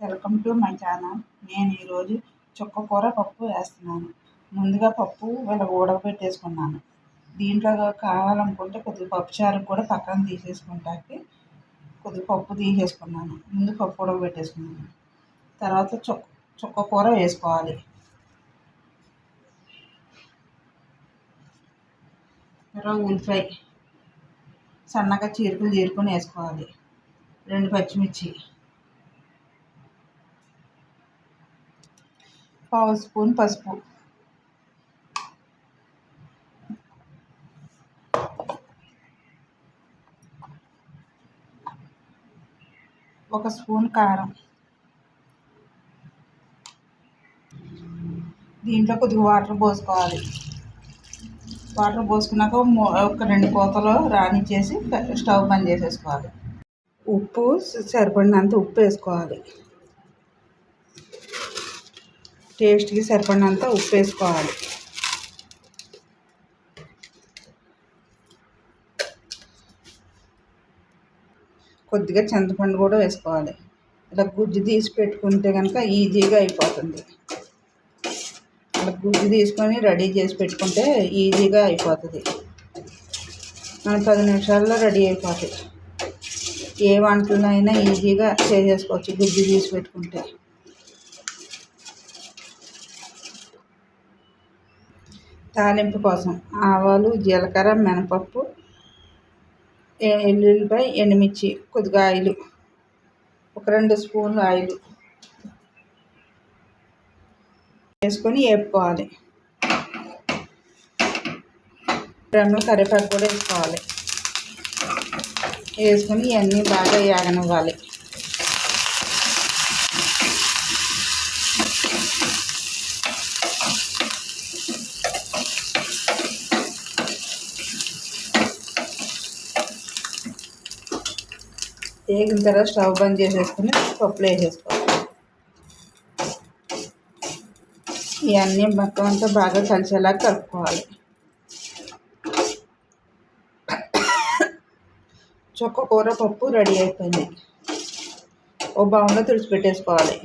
Welcome to my channel. నేను ఈరోజు చుక్క కూర పప్పు వేస్తున్నాను. ముందుగా పప్పు ఇలా ఉడకబెట్టేసుకున్నాను దీంట్లో కావాలనుకుంటే కొద్దిగా పప్పు చారు కూడా పక్కన తీసేసుకుంటాకి కొద్దిగా పప్పు తీసేసుకున్నాను. ముందు పప్పు ఉడకబెట్టేసుకున్నాను తర్వాత చుక్క చుక్క కూర వేసుకోవాలి. తర్వాత ఉల్లిపాయ సన్నగా చీరుకులు చీరుకొని వేసుకోవాలి. రెండు పచ్చిమిర్చి పావు స్పూన్ పసుపు. ఒక స్పూన్ కారం. దీంట్లో కొద్దిగా వాటర్ పోసుకోవాలి. వాటర్ పోసుకున్నాక ఒక రెండు కోతలు రానిచ్చేసి స్టవ్ బంద్ చేసేసుకోవాలి. ఉప్పు సరిపడినంత ఉప్పు వేసుకోవాలి. టేస్ట్కి సరిపడినంత ఉప్పు వేసుకోవాలి. కొద్దిగా చింతపండు కూడా వేసుకోవాలి. ఇలా గుజ్జు తీసి పెట్టుకుంటే కనుక ఈజీగా అయిపోతుంది. అలా గుజ్జు తీసుకొని రెడీ చేసి పెట్టుకుంటే ఈజీగా అయిపోతుంది. మన పది నిమిషాల్లో రెడీ అయిపోతుంది ఏ వంటలైనా ఈజీగా చేసేసుకోవచ్చు గుజ్జు తీసి పెట్టుకుంటే. తాలింపు కోసం ఆవాలు జీలకర్ర మినపప్పు ఎల్లుల్లిపాయ ఎండుమిర్చి కొద్దిగా ఆయిల్ ఒక రెండు స్పూన్లు ఆయిల్ వేసుకొని వేపుకోవాలి రెండు కరివేపాకు కూడా వేసుకోవాలి. వేసుకొని ఇవన్నీ బాగా వేగనివ్వాలి వేగిన తర్వాత స్టవ్ బంద్ చేసేసుకుని పప్పులు వేసేసుకోవాలి. ఇవన్నీ మొత్తం అంతా బాగా కలిసేలా కలుపుకోవాలి. చొక్క కూర పప్పు రెడీ అయిపోయింది. ఓ బౌన్లో తుడిచిపెట్టేసుకోవాలి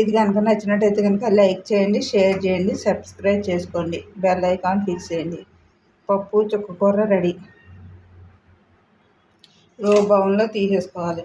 ఇది కనుక నచ్చినట్టయితే కనుక లైక్ చేయండి షేర్ చేయండి సబ్స్క్రైబ్ చేసుకోండి. బెల్ ఐకాన్ క్లిక్ చేయండి. పప్పు చొక్క కూర రెడీ. లో బౌన్లో తీసేసుకోవాలి.